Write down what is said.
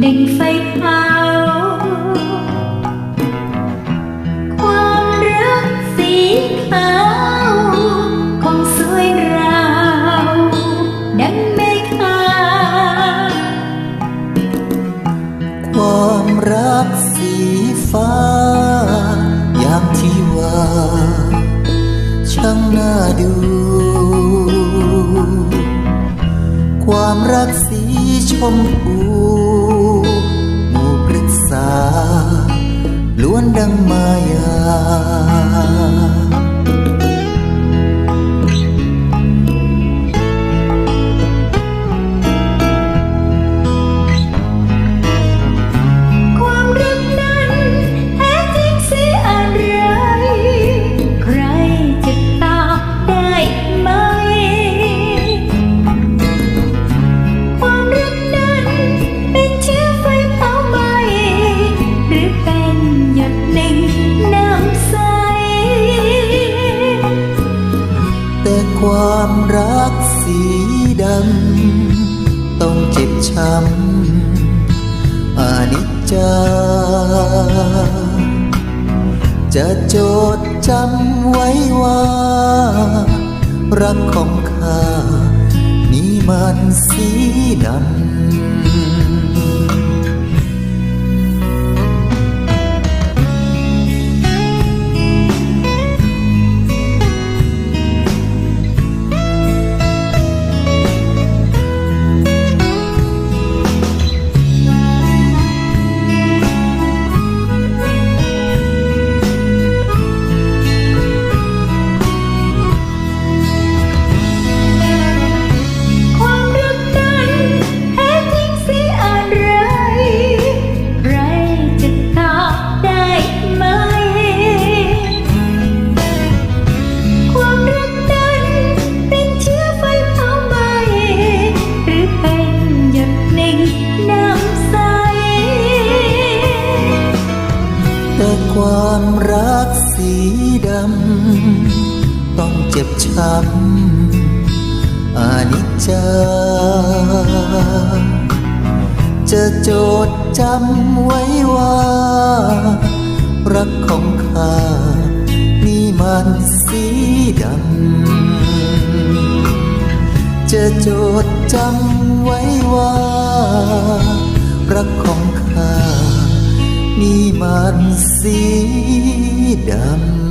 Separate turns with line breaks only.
เด่งไฟเผาความรักสีขาวคงสวยราวดังเมฆา
ความรักสีฟ้า อย่ามที่ว่าช่างน่าดู ความรักสีชมพู ล้ว
ความรักสีดำ
ต้องเจ็บช้ำอนิจจา จะโจดจำไว้ว่า รักของข้า นี้มันสีดำ ความรักสีดำ ต้องเจ็บช้ำอานิจจาจะโจดจำไว้ว่า รักของข้านี่มันสีดำ จะโจดจำไว้ว่า รักของข้า นี่มันสีดำ